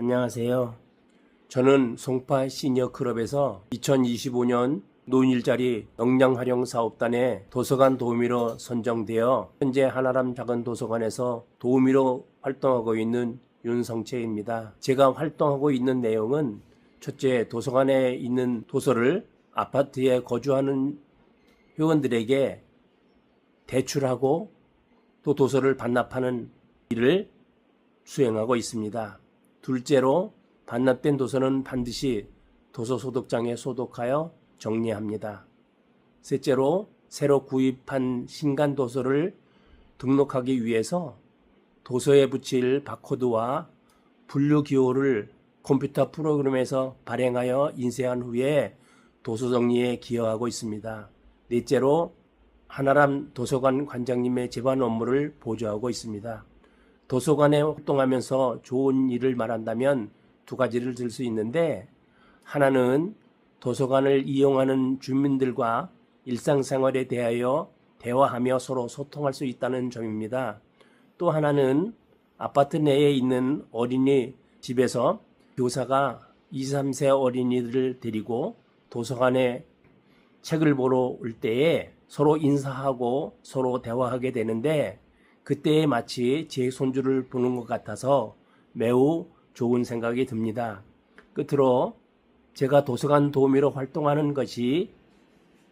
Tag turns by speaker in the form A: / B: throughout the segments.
A: 안녕하세요. 저는 송파 시니어 클럽에서 2025년 노인 일자리 역량 활용 사업단의 도서관 도우미로 선정되어 현재 하나람 작은 도서관에서 도우미로 활동하고 있는 윤성채입니다. 제가 활동하고 있는 내용은 첫째 도서관에 있는 도서를 아파트에 거주하는 회원들에게 대출하고 또 도서를 반납하는 일을 수행하고 있습니다. 둘째로 반납된 도서는 반드시 도서 소독장에 소독하여 정리합니다. 셋째로 새로 구입한 신간 도서를 등록하기 위해서 도서에 붙일 바코드와 분류 기호를 컴퓨터 프로그램에서 발행하여 인쇄한 후에 도서 정리에 기여하고 있습니다. 넷째로 하나람 도서관 관장님의 제반 업무를 보조하고 있습니다. 도서관에 활동하면서 좋은 일을 말한다면 두 가지를 들 수 있는데 하나는 도서관을 이용하는 주민들과 일상생활에 대하여 대화하며 서로 소통할 수 있다는 점입니다. 또 하나는 아파트 내에 있는 어린이 집에서 교사가 2, 3세 어린이들을 데리고 도서관에 책을 보러 올 때에 서로 인사하고 서로 대화하게 되는데 그때에 마치 제 손주를 보는 것 같아서 매우 좋은 생각이 듭니다. 끝으로 제가 도서관 도우미로 활동하는 것이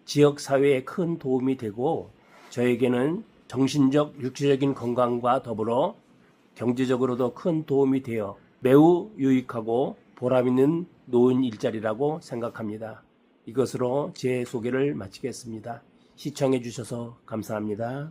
A: 지역 사회에 큰 도움이 되고 저에게는 정신적, 육체적인 건강과 더불어 경제적으로도 큰 도움이 되어 매우 유익하고 보람 있는 노인 일자리라고 생각합니다. 이것으로 제 소개를 마치겠습니다. 시청해 주셔서 감사합니다.